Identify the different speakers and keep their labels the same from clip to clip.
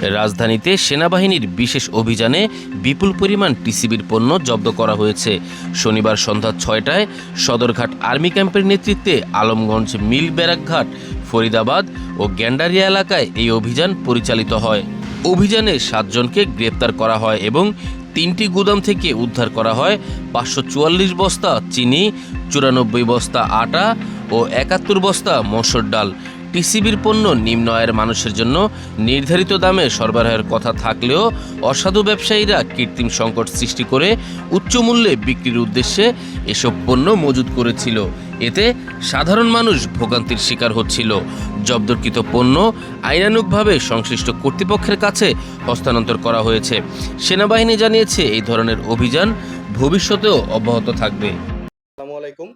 Speaker 1: রাজধানীতে সেনাবাহিনীর বিশেষ অভিযানে বিপুল পরিমাণ টিসিবির পণ্য জব্দ করা হয়েছে। শনিবার সন্ধ্যা ছয়টায় সদরঘাট আর্মি ক্যাম্পের নেতৃত্বে আলমগঞ্জ মিল ব্যারাকঘাট, ফরিদাবাদ ও গ্যান্ডারিয়া এলাকায় এই অভিযান পরিচালিত হয়। অভিযানে সাতজনকে গ্রেপ্তার করা হয় এবং তিনটি গুদাম থেকে উদ্ধার করা হয় পাঁচশো চুয়াল্লিশ বস্তা চিনি, চুরানব্বই বস্তা আটা ও একাত্তর বস্তা মসুর ডাল। টিসিবির পণ্য নিম্ন আয়ের মানুষের জন্য নির্ধারিত দামে সরবরাহের কথা থাকলেও অসাধু ব্যবসায়ীরা কৃত্রিম সংকট সৃষ্টি করে উচ্চ মূল্যে বিক্রির উদ্দেশ্যে এসব পণ্য মজুত করেছিল। এতে সাধারণ মানুষ ভোগান্তির শিকার হচ্ছিল। জব্দকৃত পণ্য আইনানুগভাবে সংশ্লিষ্ট কর্তৃপক্ষের কাছে হস্তান্তর করা হয়েছে। সেনাবাহিনী জানিয়েছে, এই ধরনের অভিযান ভবিষ্যতেও অব্যাহত থাকবে।
Speaker 2: আসসালামু আলাইকুম।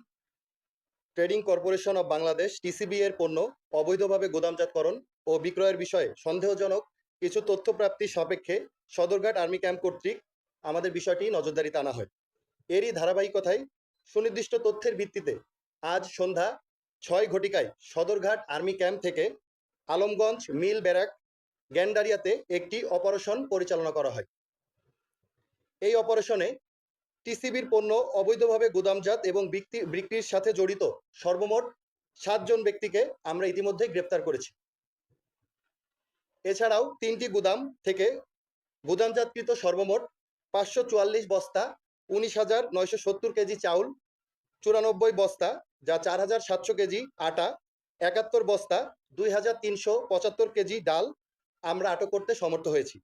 Speaker 2: Trading corporation of Bangladesh, TCB এর পণ্য, অবৈধভাবে গোদামজাতকরণ ও বিক্রয়ের বিষয়ে সন্দেহজনক কিছু তথ্য প্রাপ্তির সাপেক্ষে সদরঘাট আর্মি ক্যাম্প কর্তৃক আমাদের বিষয়টি নজরদারিতে আনা হয়। এরই ধারাবাহিকতায় সুনির্দিষ্ট তথ্যের ভিত্তিতে আজ সন্ধ্যা ছয় ঘটিকায় সদরঘাট আর্মি ক্যাম্প থেকে আলমগঞ্জ, মিল ব্যারাক, গ্যান্ডারিয়াতে একটি অপারেশন পরিচালনা করা হয়। এই অপারেশনে টিসিবির পণ্য অবৈধভাবে গুদামজাত এবং বিক্রি বিক্রির সাথে জড়িত সর্বমোট সাতজন ব্যক্তিকে আমরা ইতিমধ্যে গ্রেপ্তার করেছি। এছাড়াও তিনটি গুদাম থেকে গুদামজাতকৃত সর্বমোট পাঁচশো চুয়াল্লিশ বস্তা, উনিশ হাজার নয়শো সত্তর কেজি চাউল, চুরানব্বই বস্তা, যা চার হাজার সাতশো কেজি আটা, একাত্তর বস্তা, দুই হাজার তিনশো পঁচাত্তর কেজি ডাল আমরা আটক করতে সমর্থ হয়েছি।